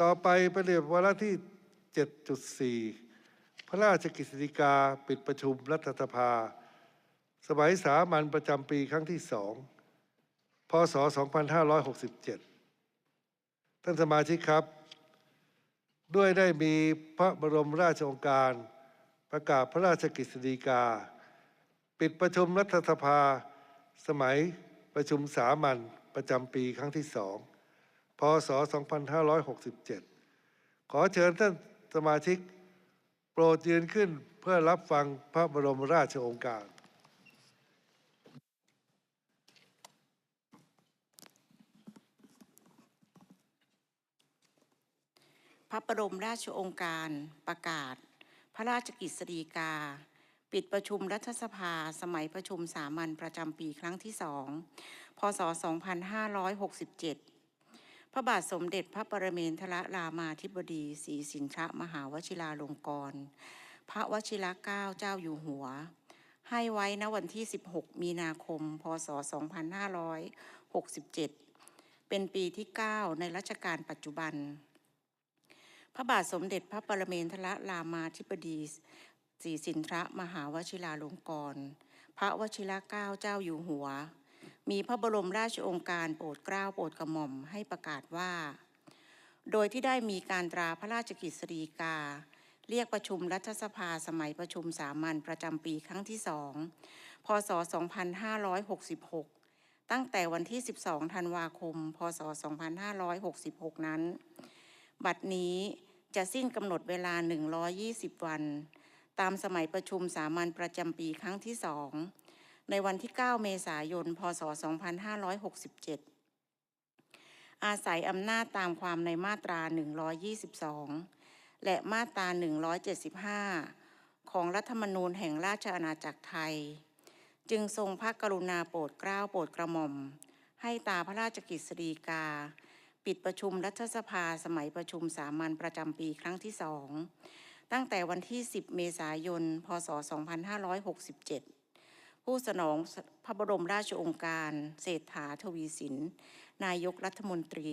ต่อไปประเด็นวาระที่ 7.4 พระราชกฤษฎีกาปิดประชุมรัฐสภา สมัยสามัญประจำปีครั้งที่สองพศ 2567 ท่านสมาชิกครับ ด้วยได้มีพระบรมราชองการประกาศพระราชกฤษฎีกา ปิดประชุมรัฐสภา สมัยประชุมสามัญประจำปีครั้งที่สอง พศ 2567 ขอเชิญท่านสมาชิกโปรดยืนขึ้นเพื่อรับฟังพระบรมราชโองการพระบรมราชโองการประกาศ พระราชกิจสฎีกา ปิดประชุมรัฐสภาสมัยประชุมสามัญประจำปีครั้งที่สองพศ 2567 พระบาทสมเด็จพระปรเมนทรรามาธิบดีศรีสินทรมหาวชิราลงกรณพระวชิรเกล้าเจ้าอยู่หัว ให้ไว้ณวันที่ 16 มีนาคม พศ 2567 เป็นปีที่ 9 ในรัชกาลปัจจุบัน พระบาทสมเด็จพระปรเมนทรรามาธิบดีศรีสินทรมหาวชิราลงกรณพระวชิรเกล้าเจ้าอยู่หัว มีพระบรมราชโองการโปรดเกล้าโปรดกระหม่อมให้ประกาศว่า โดยที่ได้มีการตราพระราชกิจสฎีกา เรียกประชุมรัฐสภาสมัยประชุมสามัญประจำปีครั้งที่สองพศ 2566 ตั้งแต่วันที่ 12 ธันวาคม พศ 2566 นั้น บัดนี้จะสิ้นกำหนดเวลา 120 วัน ตามสมัยประชุมสามัญประจำปีครั้งที่สอง ในวันที่ 9 เมษายน พศ 2567 อาศัยอำนาจตามความในมาตรา 122 และมาตรา 175 ของรัฐธรรมนูญแห่งราชอาณาจักรไทย จึงทรงพระกรุณาโปรดเกล้าโปรดกระหม่อม ให้ตาพระราชกิจสฎีกา ปิดประชุมรัฐสภาสมัยประชุมสามัญประจำปีครั้งที่สองตั้งแต่วันที่ 10 เมษายน พศ 2567 ผู้สนองพระบรมราชองค์การเศรษฐาทวีสิน นายกรัฐมนตรี